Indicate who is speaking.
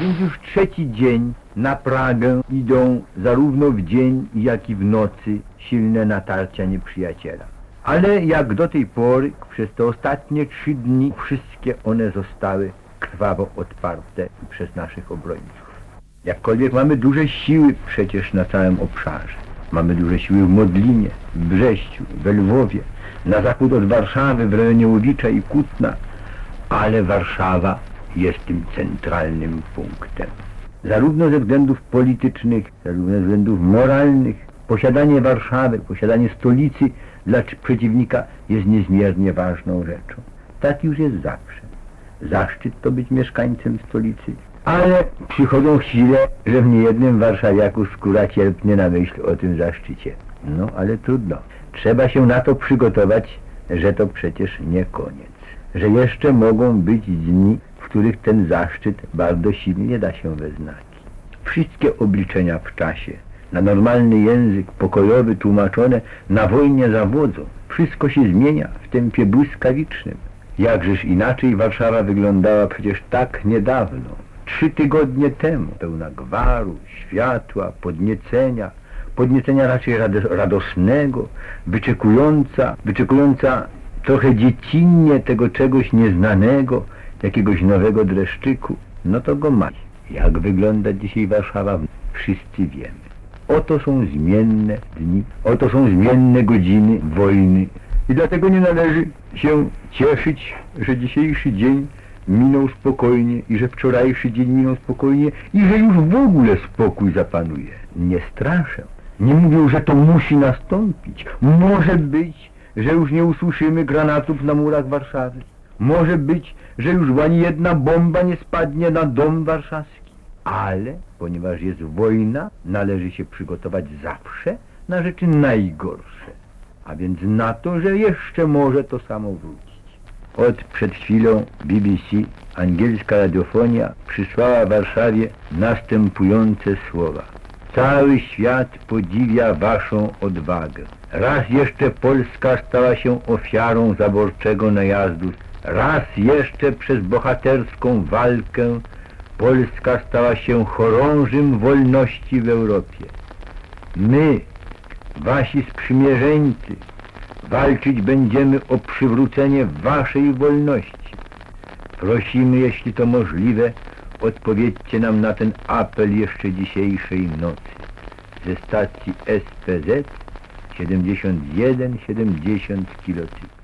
Speaker 1: Więc już trzeci dzień na Pragę idą zarówno w dzień, jak i w nocy silne natarcia nieprzyjaciela. Ale jak do tej pory, przez te ostatnie trzy dni, wszystkie one zostały krwawo odparte przez naszych obrońców. Jakkolwiek mamy duże siły przecież na całym obszarze. Mamy duże siły w Modlinie, w Brześciu, we Lwowie, na zachód od Warszawy, w rejonie Łowicza i Kutna, ale Warszawa jest tym centralnym punktem. Zarówno ze względów politycznych, zarówno ze względów moralnych, posiadanie Warszawy, posiadanie stolicy dla przeciwnika jest niezmiernie ważną rzeczą. Tak już jest zawsze. Zaszczyt to być mieszkańcem stolicy. Ale przychodzą chwile, że w niejednym warszawiaku skóra cierpnie na myśl o tym zaszczycie. No, ale trudno. Trzeba się na to przygotować, że to przecież nie koniec. Że jeszcze mogą być dni, których ten zaszczyt bardzo silnie da się we znaki. Wszystkie obliczenia w czasie, na normalny język pokojowy tłumaczone, na wojnie zawodzą. Wszystko się zmienia w tempie błyskawicznym. Jakżeż inaczej Warszawa wyglądała przecież tak niedawno, trzy tygodnie temu, pełna gwaru, światła, podniecenia, podniecenia raczej rado- radosnego, wyczekująca, wyczekująca trochę dziecinnie tego czegoś nieznanego, jakiegoś nowego dreszczyku, no to go ma. Jak wygląda dzisiaj Warszawa, wszyscy wiemy. Oto są zmienne dni, oto są zmienne godziny wojny. I dlatego nie należy się cieszyć, że dzisiejszy dzień minął spokojnie i że wczorajszy dzień minął spokojnie i że już w ogóle spokój zapanuje. Nie straszę. Nie mówię, że to musi nastąpić. Może być, że już nie usłyszymy granatów na murach Warszawy. Może być, że już ani jedna bomba nie spadnie na dom warszawski. Ale, ponieważ jest wojna, należy się przygotować zawsze na rzeczy najgorsze. A więc na to, że jeszcze może to samo wrócić. Od przed chwilą BBC, angielska radiofonia, przysłała Warszawie następujące słowa. Cały świat podziwia waszą odwagę. Raz jeszcze Polska stała się ofiarą zaborczego najazdu. Raz jeszcze przez bohaterską walkę Polska stała się chorążym wolności w Europie. My, wasi sprzymierzeńcy, walczyć będziemy o przywrócenie waszej wolności. Prosimy, jeśli to możliwe, odpowiedzcie nam na ten apel jeszcze dzisiejszej nocy. Ze stacji SPZ 71-70 kc.